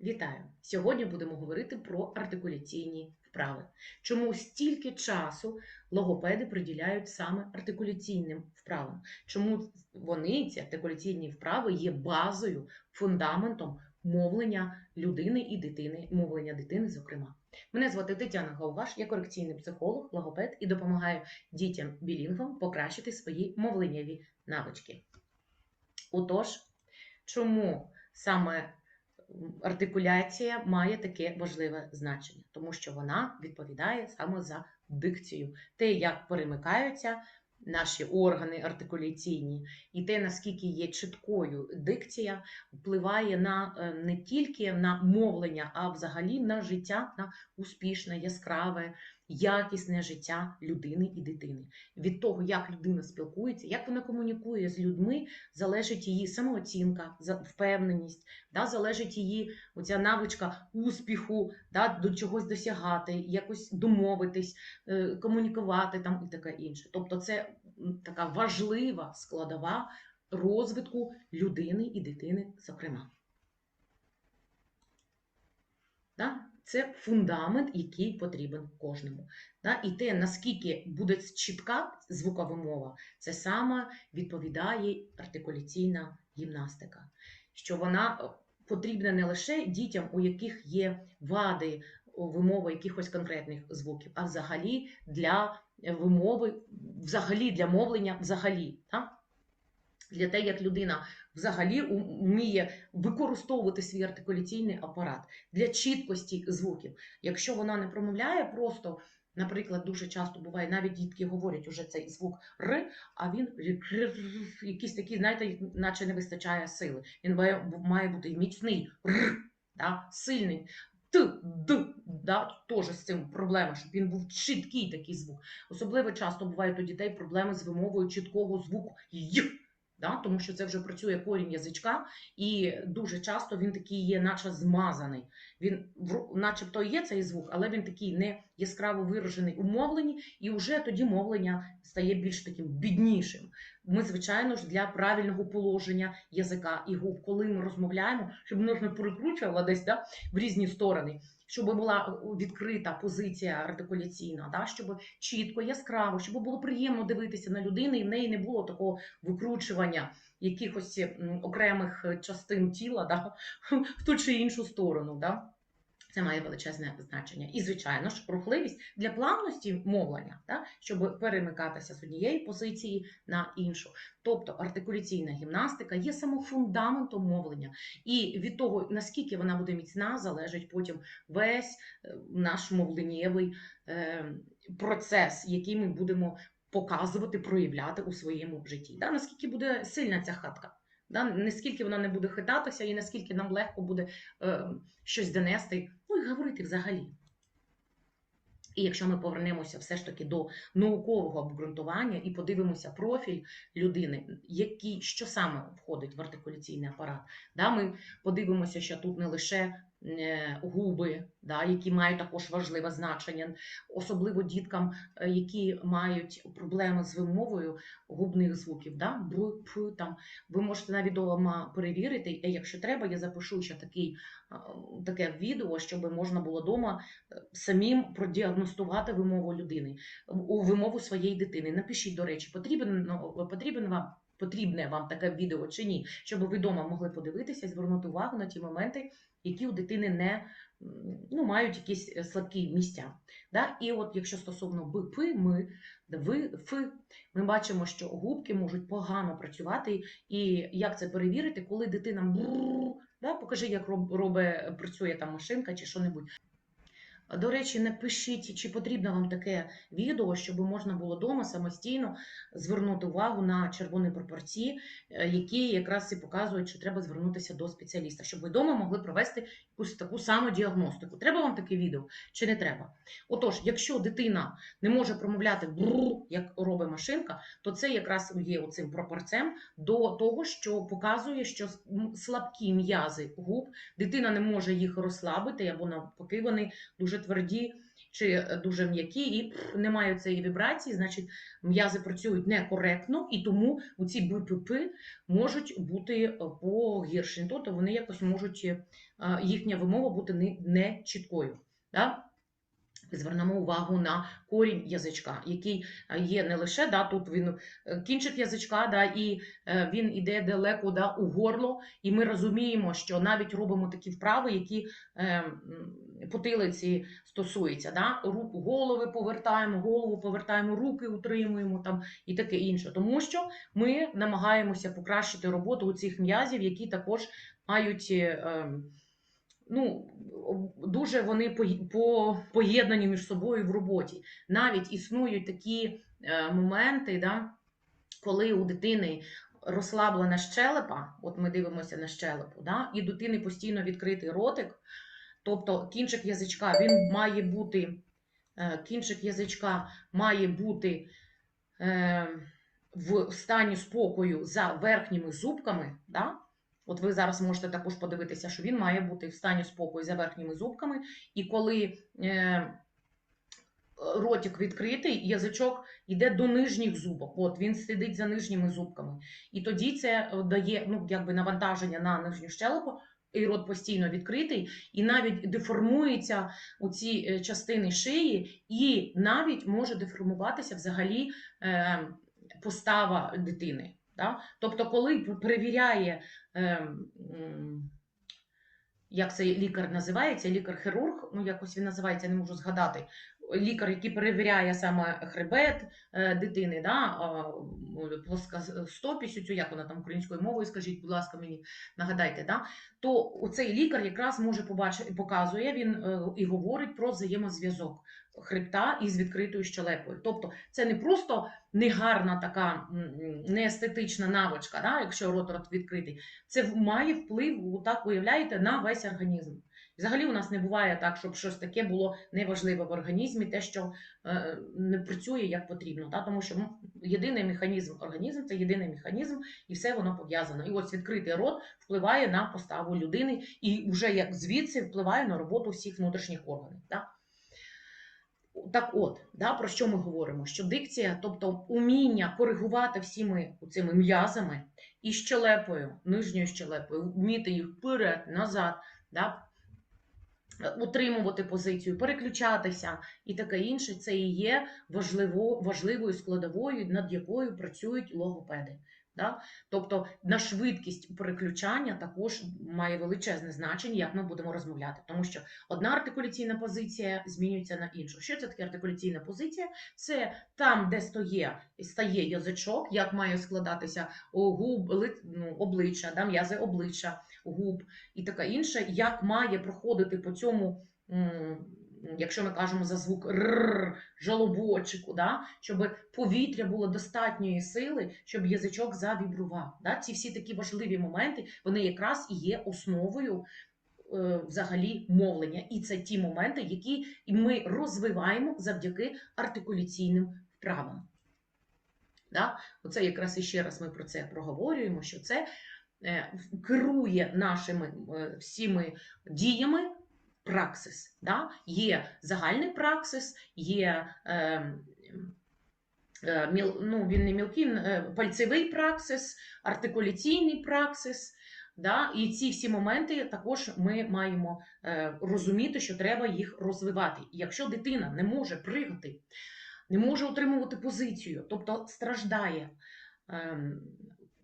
Вітаю! Сьогодні будемо говорити про артикуляційні вправи. Чому стільки часу логопеди приділяють саме артикуляційним вправам? Чому вони, ці артикуляційні вправи, є базою, фундаментом мовлення людини і дитини, мовлення дитини, зокрема. Мене звати Тетяна Гауваш, я корекційний психолог, логопед і допомагаю дітям білінгвам покращити свої мовленнєві навички. Отож, чому саме артикуляція має таке важливе значення, тому що вона відповідає саме за дикцію, те, як перемикаються наші органи артикуляційні, і те, наскільки є чіткою дикція, впливає на е, не тільки на мовлення, а взагалі на життя, на успішне, яскраве, якісне життя людини і дитини. Від того, як людина спілкується, як вона комунікує з людьми, залежить її самооцінка, впевненість, да, залежить її оця навичка успіху, да, до чогось досягати, якось домовитись, е, комунікувати там і таке інше. Тобто, це така важлива складова розвитку людини і дитини, зокрема. Да? Це фундамент, який потрібен кожному. І те, наскільки буде чітка звукова мова, це саме відповідає артикуляційна гімнастика. Що вона е, потрібна не лише дітям, у яких є вади вимови якихось конкретних звуків, а взагалі для вимови, взагалі для мовлення, взагалі. Да? Для те, як людина взагалі вміє використовувати свій артикуляційний апарат для чіткості звуків. Якщо вона не промовляє просто, наприклад, дуже часто буває, навіть дітки говорять уже цей звук р, а він якийсь такий, знаєте, наче не вистачає сили. Він має бути міцний р, да, сильний. Т, д, да, теж з цим проблема, щоб він був чіткий такий звук. Особливо часто бувають у дітей проблеми з вимовою чіткого звуку й. Да? Тому що це вже працює корінь язичка, і дуже часто він такий є, наче змазаний. Він начебто є цей звук, але він такий не яскраво виражений у мовленні, і вже тоді мовлення стає більш таким біднішим. Ми, звичайно ж, для правильного положення язика і губ, коли ми розмовляємо, щоб не перекручувало десь да, в різні сторони, щоб була відкрита позиція артикуляційна, да, щоб чітко, яскраво, щоб було приємно дивитися на людину, і в неї не було такого викручування якихось окремих е, частин тіла да, в ту чи іншу сторону. Да. Це має величезне значення. І, звичайно ж, рухливість для плавності мовлення, да, щоб перемикатися з однієї позиції на іншу. Тобто артикуляційна гімнастика є самофундаментом мовлення. І від того, наскільки вона буде міцна, залежить потім весь е, наш мовленнєвий е, процес, який ми будемо показувати, проявляти у своєму житті. Да? Наскільки буде сильна ця хатка, да? наскільки вона не буде хитатися, і наскільки нам легко буде е, щось донести, говорити взагалі. І якщо ми повернемося все ж таки до наукового обґрунтування і подивимося профіль людини, який, що саме входить в артикуляційний апарат, да, ми подивимося, що тут не лише губи, да, які мають також важливе значення, особливо діткам, е, які мають проблеми з вимовою губних звуків, да, б, п, там, ви можете навіть вдома перевірити, і якщо треба, я запишу ще такий, е, таке відео, щоб можна було вдома самим продіагностувати вимову людини, у вимову своєї дитини. Напишіть, до речі, потрібен, ну, потрібен вам. Потрібне вам таке відео чи ні, щоб ви вдома могли подивитися звернути увагу на ті моменти, які у дитини не ну, мають якісь е, слабкі місця. Да? І от якщо стосовно б, п, ми, ви, ф, ми бачимо, що губки можуть погано працювати. І як це перевірити, коли дитина да? покажи, як роб- робе, працює там машинка чи що-небудь. До речі, напишіть, чи потрібно вам таке відео, щоб можна було вдома самостійно звернути увагу на червоні пропорції, е, які якраз і показують, що треба звернутися до спеціаліста, щоб ви вдома могли провести якусь таку саму діагностику. Треба вам таке відео чи не треба? Отож, якщо дитина не може промовляти бррр, як робить машинка, то це якраз є оцим пропорцем до того, що показує, що слабкі м'язи губ, дитина не може їх розслабити, або навпаки, вони дуже тверді чи е, дуже м'які, і не немає цієї вібрації, значить м'язи працюють некоректно, і тому ці БПП можуть бути е, погіршені. Тобто вони якось можуть е, їхня вимова бути не, чіткою. Звернемо увагу на корінь язичка, який е, є не лише да, тут він е, кінчик язичка, да, і е, він іде далеко да, у горло, і ми розуміємо, що навіть робимо такі вправи, які е, потилиці стосуються. Да? Голови повертаємо, голову повертаємо, руки утримуємо там, і таке інше. Тому що ми намагаємося покращити роботу у цих м'язів, які також мають. е, ем, ну, дуже вони поєднані між собою в роботі. Навіть існують такі е, моменти, да, коли у дитини розслаблена щелепа, от ми дивимося на щелепу, да, і дитини постійно відкритий ротик, тобто кінчик язичка він має бути, е, кінчик язичка має бути е, в стані спокою за верхніми зубками. Да? От ви зараз можете також подивитися, що він має бути в стані спокою за верхніми зубками, і коли е, ротик відкритий, язичок йде до нижніх зубок. От він сидить за нижніми зубками. І тоді це е, дає ну, якби навантаження на нижню щелепу, і рот постійно відкритий, і навіть деформуються у ці е, частини шиї, і навіть може деформуватися взагалі е, постава дитини. Да? Тобто, коли перевіряє, е, як цей лікар називається, лікар-хірург, ну якось він називається, не можу згадати. Лікар, який перевіряє саме хребет е, дитини, да, плоскостопість, як вона там українською мовою, скажіть, будь ласка, мені нагадайте, да, то цей лікар якраз може побачити, показує він е, і говорить про взаємозв'язок хребта із відкритою щелепою. Тобто це не просто негарна така неестетична навичка, да, якщо рот відкритий, це має вплив, так уявляєте, на весь організм. Взагалі у нас не буває так, щоб щось таке було неважливе в організмі, те, що е, не працює як потрібно. Да? Тому що ну, єдиний механізм організм це єдиний механізм, і все воно пов'язано. І ось відкритий рот впливає на поставу людини, і вже як звідси впливає на роботу всіх внутрішніх органів. Да? Так от, да, про що ми говоримо? Що дикція, тобто уміння коригувати всіми цими м'язами і щелепою, нижньою щелепою, вміти їх вперед, назад, да, утримувати позицію, переключатися і таке інше, це і є важливо, важливою складовою, над якою працюють логопеди. Да? Тобто на швидкість переключання також має величезне значення, як ми будемо розмовляти, тому що одна артикуляційна позиція змінюється на іншу. Що це таке артикуляційна позиція? Це там, де стоє, стає язичок, як має складатися губ, ну, обличчя, да, м'язи обличчя, губ і таке інше, як має проходити по цьому. Якщо ми кажемо за звук р, жалобочику, да, щоб повітря було достатньої сили, щоб язичок завібрував. Да? Ці всі такі важливі моменти, вони якраз і є основою е, взагалі мовлення. І це ті моменти, які ми розвиваємо завдяки артикуляційним вправам. Да? Оце якраз іще раз ми про це проговорюємо, що це е, керує нашими е, всіми діями праксис. Да? Є загальний праксис, є е, е, міл, ну, він не мілкий, е, пальцевий праксис, артикуляційний праксис. Да? І ці всі моменти також ми маємо е, розуміти, що треба їх розвивати. Якщо дитина не може пригати, не може утримувати позицію, тобто страждає ем,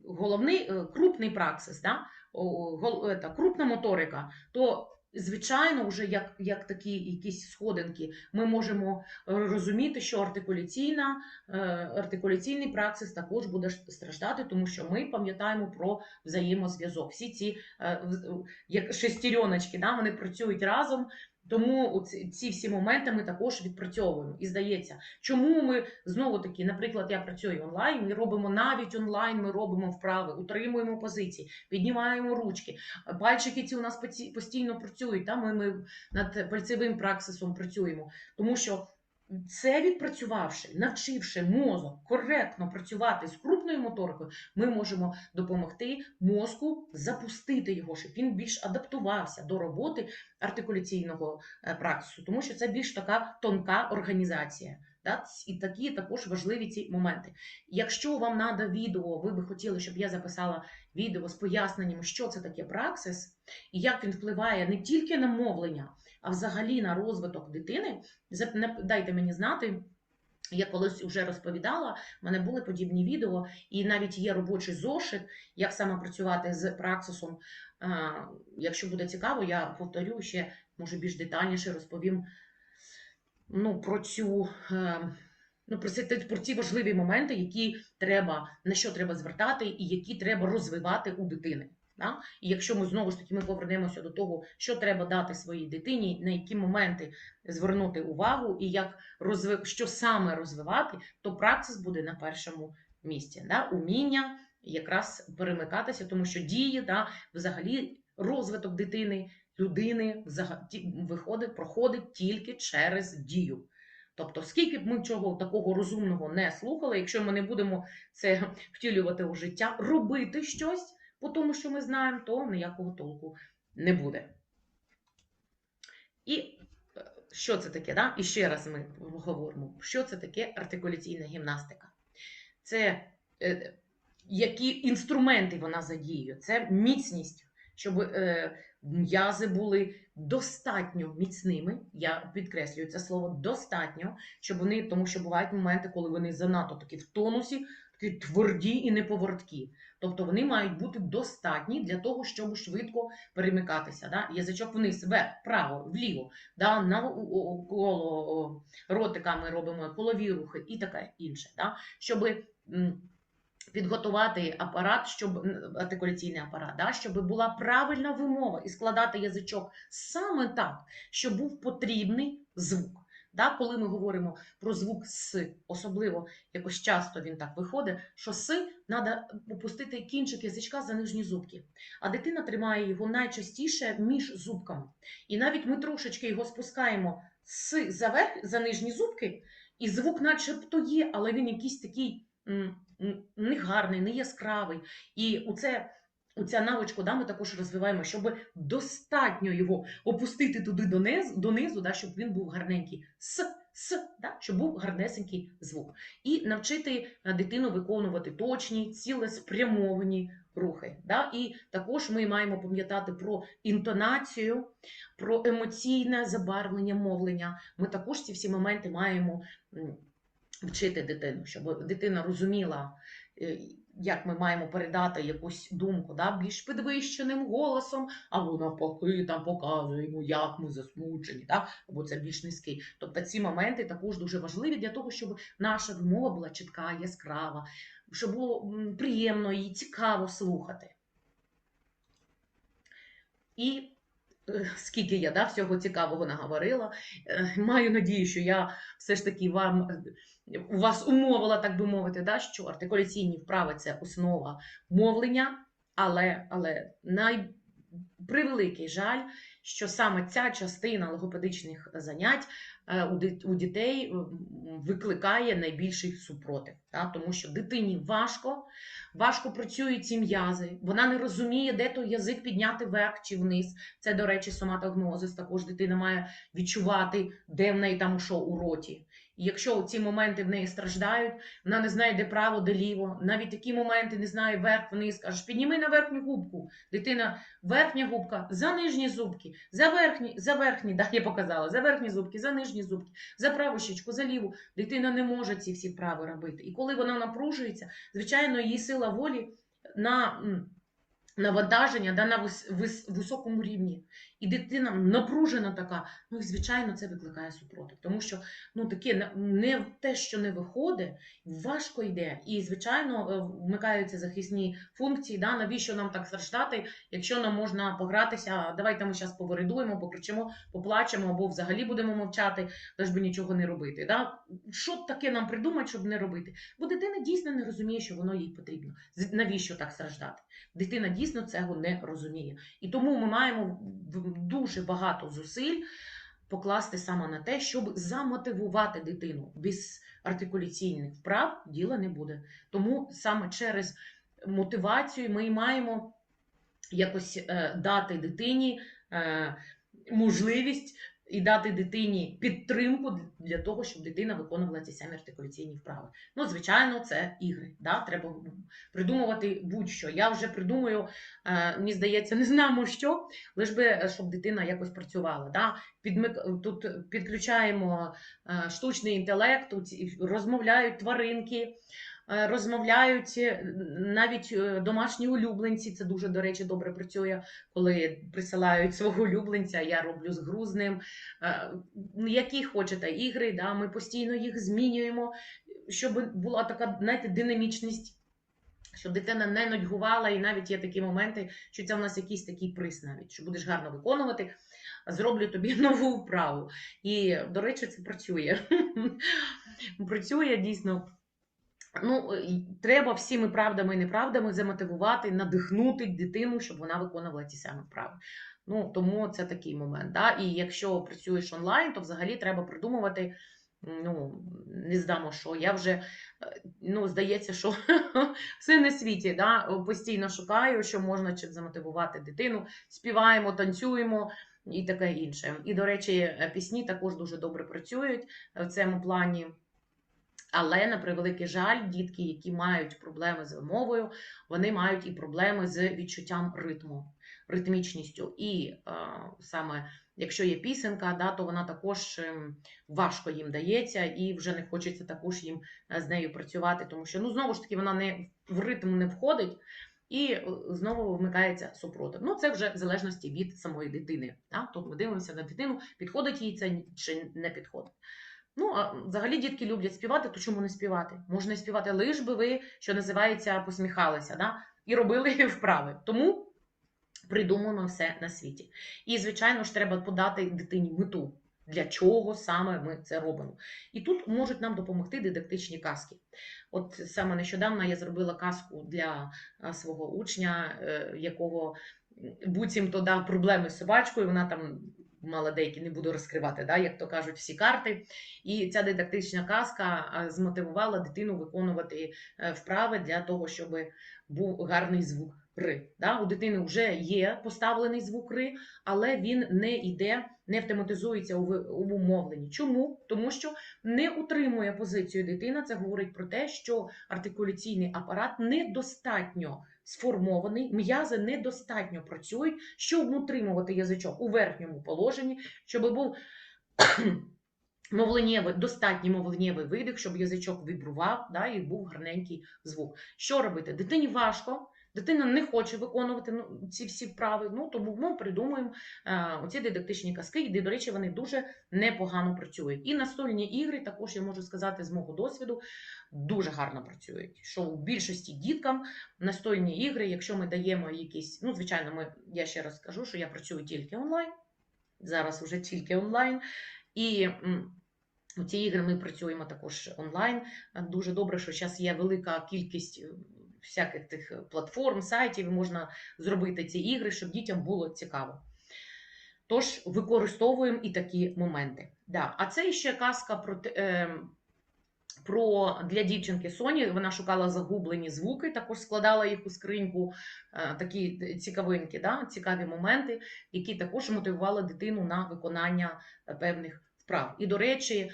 головний е, крупний праксис, да? гол- ета, крупна моторика, то звичайно, вже як, як такі якісь сходинки, ми можемо е, розуміти, що артикуляційна, е, артикуляційний праксис також буде страждати, тому що ми пам'ятаємо про взаємозв'язок. Всі ці е, як шестереночки, да, вони працюють разом. Тому ці, ці всі моменти ми також відпрацьовуємо. І здається, чому ми знову таки, наприклад, я працюю онлайн, ми робимо навіть онлайн, ми робимо вправи, утримуємо позиції, піднімаємо ручки. Пальчики ці у нас постійно працюють. Та? Ми, ми над пальцевим праксисом працюємо, тому що це відпрацювавши, навчивши мозок коректно працювати з крупною моторикою, ми можемо допомогти мозку запустити його, щоб він більш адаптувався до роботи артикуляційного е, практису, тому що це більш така тонка організація. І такі також важливі ці моменти. Якщо вам треба відео, ви би хотіли, щоб я записала відео з поясненням, що це таке праксис, і як він впливає не тільки на мовлення, а взагалі на розвиток дитини, дайте мені знати. Я колись вже розповідала, в мене були подібні відео, і навіть є робочий зошит, як саме працювати з праксисом. Якщо буде цікаво, я повторю ще, може більш детальніше розповім ну, про цю. е, Ну, про, ці, про ці важливі моменти, які треба, на що треба звертати, і які треба розвивати у дитини. Да? І якщо ми знову ж таки ми повернемося до того, що треба дати своїй дитині, на які моменти звернути увагу, і як розви... що саме розвивати, то праксис буде на першому місці. Да? Уміння якраз перемикатися, тому що дії, да, взагалі розвиток дитини, людини взага- ті- виходить, проходить тільки через дію. Тобто, скільки б ми чого такого розумного не слухали, якщо ми не будемо це втілювати у життя, робити щось по тому, що ми знаємо, то ніякого толку не буде. І е, що це таке? Да? І ще раз ми говоримо, що це таке артикуляційна гімнастика. Це е, які інструменти вона задіює? Це міцність, щоб е, м'язи були достатньо міцними. Я підкреслюю це слово достатньо, щоб вони, тому що бувають моменти, коли вони занадто такі в тонусі, тверді і неповороткі. Тобто вони мають бути достатні для того, щоб швидко перемикатися. Да? Язичок вниз, вверх, вправо, вліво, да? навколо ротика ми робимо колові рухи і таке інше. Да? Щоб підготувати апарат, щоб артикуляційний апарат, да? щоб була правильна вимова і складати язичок саме так, щоб був потрібний звук. Да, коли ми говоримо про звук С, особливо якось часто він так виходить, що С треба опустити кінчик язичка за нижні зубки. А дитина тримає його найчастіше між зубками. І навіть ми трошечки його спускаємо С за верх, за нижні зубки, і звук начебто є, але він якийсь такий негарний, не яскравий. І оце, оця навичку да, ми також розвиваємо, щоб достатньо його опустити туди донизу, донизу да, щоб він був гарненький. С, с, да, щоб був гарнесенький звук. І навчити е, дитину виконувати точні, цілеспрямовані рухи. Да? І також ми маємо пам'ятати про інтонацію, про емоційне забарвлення мовлення. Ми також ці всі моменти маємо вчити дитину, щоб дитина розуміла, е, як ми маємо передати якусь думку да, більш підвищеним голосом, або навпаки там показуємо, як ми засмучені, да, або це більш низький. Тобто ці моменти також дуже важливі для того, щоб наша вимова була чітка, яскрава, щоб було приємно і цікаво слухати. І е, скільки я да, всього цікавого наговорила, е, маю надію, що я все ж таки вам вас умовила, так би мовити, да, що артикуляційні вправи це основа мовлення, але, але най... превеликий жаль, що саме ця частина логопедичних занять е, у дітей викликає найбільший супротив, да, тому що дитині важко, важко працюють ці м'язи, вона не розуміє, де той язик підняти вверх чи вниз. Це, до речі, соматогнозис. Також дитина має відчувати, де в неї там що у роті. Якщо ці моменти в неї страждають, вона не знає, де право, де ліво. Навіть такі моменти не знає вверх, вниз. Кажеш, підніми на верхню губку. Дитина, верхня губка за нижні зубки, за верхні, за верхні, да, я показала, за верхні зубки, за нижні зубки, за праву щічку, за ліву. Дитина не може ці всі вправи робити. І коли вона напружується, звичайно, її сила волі на навантаження да, на вис, вис, високому рівні. І дитина напружена така, ну і звичайно, це викликає супротив. Тому що ну, таке не- те, що не виходить, важко йде. І, звичайно, е, вмикаються захисні функції. Да, навіщо нам так страждати, якщо нам можна погратися, давайте ми зараз повередуємо, покричимо, поплачемо або взагалі будемо мовчати, лиш би нічого не робити. Да? Що таке нам придумати, щоб не робити? Бо дитина дійсно не розуміє, що воно їй потрібно. Навіщо так страждати? Дитина дійсно цього не розуміє. І тому ми маємо дуже багато зусиль покласти саме на те, щоб замотивувати дитину. Без артикуляційних вправ діла не буде. Тому саме через мотивацію ми маємо якось е, дати дитині е, можливість і дати дитині підтримку для того, щоб дитина виконувала ці самі артикуляційні вправи. Ну, звичайно, це ігри. Да? Треба придумувати будь-що. Я вже придумаю, е, мені здається, не знаємо що, лиш би е, щоб дитина якось працювала. Да? Тут підключаємо е, штучний інтелект, тут розмовляють тваринки. Е, Розмовляють е, навіть е, домашні улюбленці. Це дуже, до речі, добре працює, коли присилають свого улюбленця. Я роблю з грузним. Е, Які хочете ігри, да, ми постійно їх змінюємо, щоб була така, знаєте, динамічність. Щоб дитина не нудьгувала, і навіть є такі моменти, що це в нас якийсь такий приз навіть, що будеш гарно виконувати, зроблю тобі нову вправу. І, до речі, це працює. працює дійсно. Ну, треба всіми правдами і неправдами замотивувати, надихнути дитину, щоб вона виконувала ті самі вправи. Ну, тому це такий момент. Да? І якщо працюєш онлайн, то взагалі треба придумувати. Ну, не здамо, що я вже, е, ну, здається, що все на світі, да? постійно шукаю, що можна чим замотивувати дитину, співаємо, танцюємо і таке інше. І, до речі, е, пісні також дуже добре працюють в цьому плані. Але, на превеликий жаль, дітки, які мають проблеми з вимовою, вони мають і проблеми з відчуттям ритму, ритмічністю. І е, саме якщо є пісенка, да, то вона також ем, важко їм дається, і вже не хочеться також їм е, з нею працювати, тому що ну знову ж таки вона не в ритм не входить. І е, знову вмикається супротив. Ну, це вже в залежності від самої дитини. Да? Тобто ми дивимося на дитину, підходить їй це чи не підходить. Ну, а взагалі дітки люблять співати, то чому не співати? Можна і співати, лиш би ви, що називається, посміхалися, да? і робили вправи. Тому придумуємо все на світі. І, звичайно ж, треба подати дитині мету, для чого саме ми це робимо. І тут можуть нам допомогти дидактичні казки. От саме нещодавно я зробила казку для свого учня, е, якого буцімто дав проблеми з собачкою. Вона там мала деякі, не буду розкривати, да, як то кажуть, всі карти. І ця дидактична казка змотивувала дитину виконувати е, вправи для того, щоб був гарний звук ри. Да? У дитини вже є поставлений звук ри, але він не йде, не автоматизується у умовленні. Чому? Тому що не утримує позицію дитина. Це говорить про те, що артикуляційний апарат недостатньо сформований, м'язи недостатньо працюють, щоб утримувати язичок у верхньому положенні, щоб був мовленєвий, достатній мовленєвий видих, щоб язичок вібрував да, і був гарненький звук. Що робити? Дитині важко. Дитина не хоче виконувати ну, ці всі вправи, ну тому ми придумуємо е, оці дидактичні казки, де, до речі, вони дуже непогано працюють. І настольні ігри, також я можу сказати з мого досвіду, дуже гарно працюють. Що у більшості діткам настольні ігри, якщо ми даємо якісь, ну звичайно, ми я ще раз скажу, що я працюю тільки онлайн. Зараз вже тільки онлайн. І у ці ігри ми працюємо також онлайн. Дуже добре, що зараз є велика кількість всяких тих платформ, сайтів, можна зробити ці ігри, щоб дітям було цікаво. Тож використовуємо і такі моменти. Да. А це ще казка про, е, про для дівчинки Соні. Вона шукала загублені звуки, також складала їх у скриньку, е, такі цікавинки, да, цікаві моменти, які також мотивували дитину на виконання е, певних вправ. І, до речі,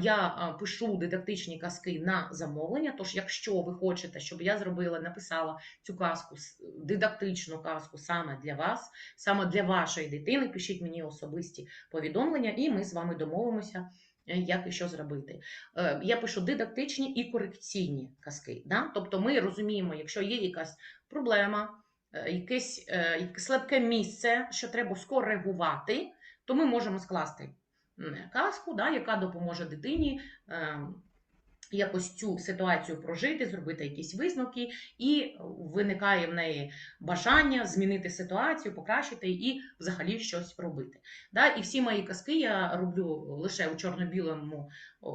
я пишу дидактичні казки на замовлення. Тож, якщо ви хочете, щоб я зробила, написала цю казку, дидактичну казку саме для вас, саме для вашої дитини, пишіть мені особисті повідомлення, і ми з вами домовимося. е, Як і що зробити? Е, Я пишу дидактичні і корекційні казки. Да? Тобто ми розуміємо, якщо є якась проблема, е, якесь, слабке місце, що треба скоригувати, то ми можемо скласти казку, да, яка допоможе дитині е, якось цю ситуацію прожити, зробити якісь висновки, і виникає в неї бажання змінити ситуацію, покращити і взагалі щось робити. Да? І всі мої казки я роблю лише у чорно-білому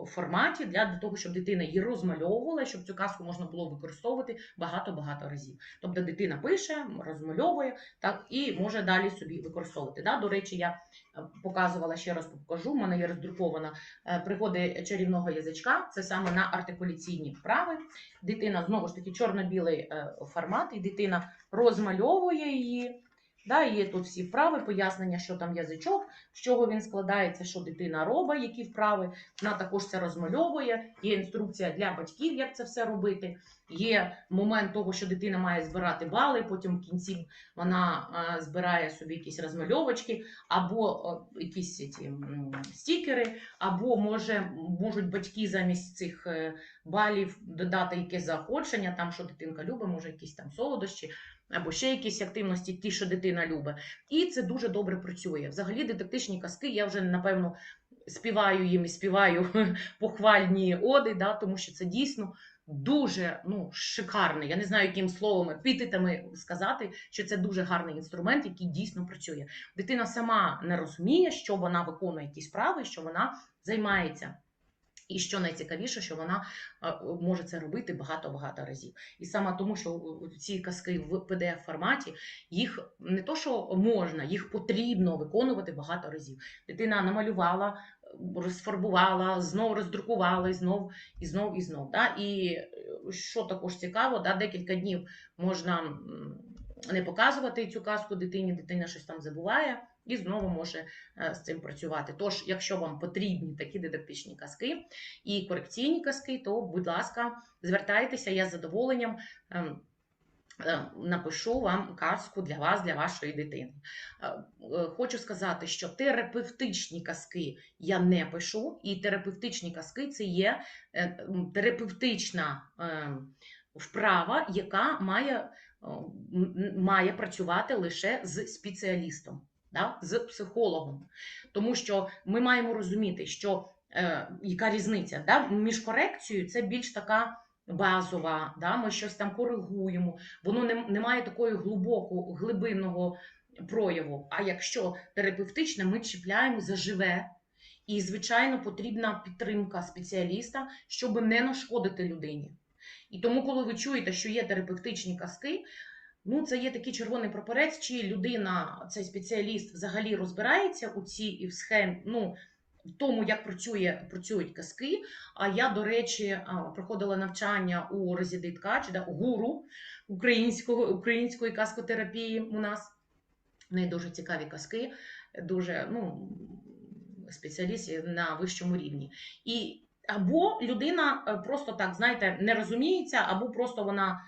форматі для, того, щоб дитина її розмальовувала, щоб цю казку можна було використовувати багато-багато разів. Тобто дитина пише, розмальовує так і може далі собі використовувати. Да? До речі, я е, показувала ще раз покажу. У мене є роздрукована е, пригоди чарівного язичка. Це саме на артикуляційні вправи. Дитина знову ж таки чорно-білий е, формат, і дитина розмальовує її. Да, є тут всі вправи, пояснення, що там язичок, з чого він складається, що дитина робить, які вправи. Вона також це розмальовує. Є інструкція для батьків, як це все робити. Є момент того, що дитина має збирати бали, потім в кінці вона збирає собі якісь розмальовочки, або якісь ці, стікери, або може, можуть батьки замість цих е, балів додати якесь заохочення, там, що дитинка любить, може якісь там солодощі, або ще якісь активності, ті, що дитина любить. І це дуже добре працює. Взагалі, дидактичні казки, я вже напевно співаю їм і співаю похвальні оди, да, тому що це дійсно дуже ну, шикарний. Я не знаю, яким словом, епітетами сказати, що це дуже гарний інструмент, який дійсно працює. Дитина сама не розуміє, що вона виконує якісь справи, що вона займається. І що найцікавіше, що вона е, може це робити багато-багато разів. І саме тому, що ці казки в pdf форматі їх не то, що можна, їх потрібно виконувати багато разів. Дитина намалювала, розфарбувала, знов роздрукувала, і знов, і знов, і знов. Да? І е, що також цікаво, да? декілька днів можна не показувати цю казку дитині, дитина щось там забуває. І знову може е, з цим працювати. Тож, якщо вам потрібні такі дидактичні казки і корекційні казки, то, будь ласка, звертайтеся, я з задоволенням ем, е, напишу вам казку для вас, для вашої дитини. Е, е, Хочу сказати, що терапевтичні казки я не пишу, і терапевтичні казки це є терапевтична е, вправа, яка має, має працювати лише з спеціалістом да, з психологом. Тому що ми маємо розуміти, що е, яка різниця да, між корекцією це більш така базова, да, ми щось там коригуємо, воно не, не має такої глибокого, глибинного прояву. А якщо терапевтичне, ми чіпляємо за живе. І, звичайно, потрібна підтримка спеціаліста, щоб не нашкодити людині. І тому, коли ви чуєте, що є терапевтичні казки, Ну, це є такий червоний прапорець, чи людина, цей спеціаліст, взагалі розбирається у цій і в схем, ну, в тому, як працює, працюють казки. А я, до речі, проходила навчання у Розіди Ткач, да, гуру українського, української казкотерапії у нас. В неї дуже цікаві казки, дуже ну, спеціаліст на вищому рівні. І або людина е, просто так, знаєте, не розуміється, або просто вона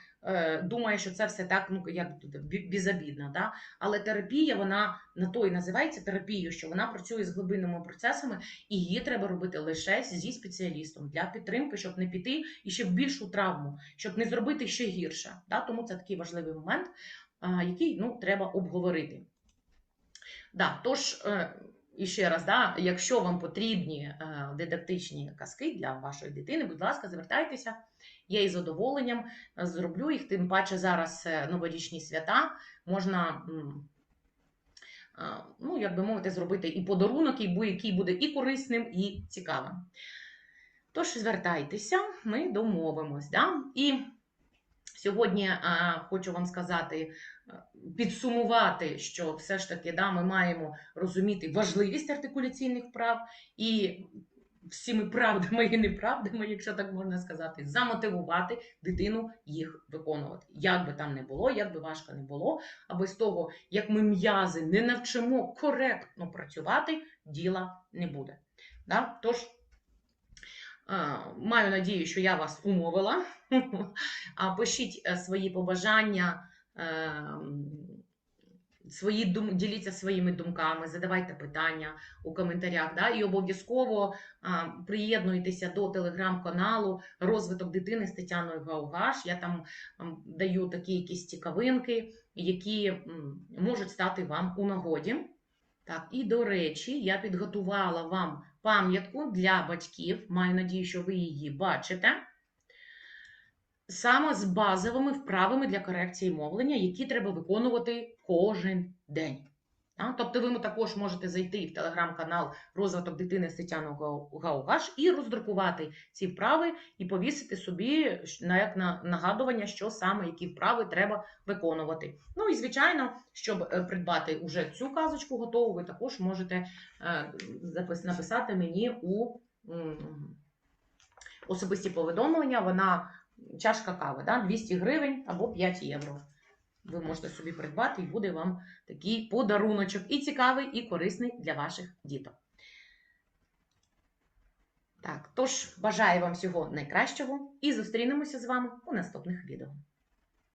думає, що це все так, ну як безобідно. Да? Але терапія, вона на то і називається терапією, що вона працює з глибинними процесами, і її треба робити лише зі спеціалістом для підтримки, щоб не піти і ще в більшу травму, щоб не зробити ще гірше. Да? Тому це такий важливий момент, який ну, треба обговорити. Да, тож, е, і ще раз, да, якщо вам потрібні е, дидактичні казки для вашої дитини, будь ласка, звертайтеся. Я із задоволенням е, зроблю їх, тим паче зараз е, новорічні свята. Можна, ну, як би мовити, зробити і подарунок, який буде і корисним, і цікавим. Тож звертайтеся, ми домовимось. Да? І сьогодні хочу вам сказати, підсумувати, що все ж таки да, ми маємо розуміти важливість артикуляційних вправ і всіми правдами і неправдами, якщо так можна сказати, замотивувати дитину їх виконувати. Як би там не було, як би важко не було, а без того, як ми м'язи не навчимо коректно працювати, діла не буде. Да? Тож, е, маю надію, що я вас умовила. Пишіть е, свої побажання. Е, Свої дум... діліться своїми думками, задавайте питання у коментарях. Да? І обов'язково а, приєднуйтеся до телеграм-каналу Розвиток дитини з Тетяною Гаугаш. Я там м, даю такі якісь цікавинки, які можуть стати вам у нагоді. Так, і до речі, я підготувала вам пам'ятку для батьків. Маю надію, що ви її бачите. Саме з базовими вправами для корекції мовлення, які треба виконувати кожен день. А, Тобто ви також можете зайти в телеграм-канал Розвиток дитини з Тетяною Гаугаш і роздрукувати ці вправи і повісити собі на як на нагадування, що саме які вправи треба виконувати. Ну і звичайно, щоб е, придбати уже цю казочку готову, ви також можете е, написати мені у особисті повідомлення. Вона чашка кави, да, 200 гривень або 5 євро. Ви можете собі придбати, і буде вам такий подаруночок. І цікавий, і корисний для ваших діток. Так, тож бажаю вам всього найкращого і зустрінемося з вами у наступних відео.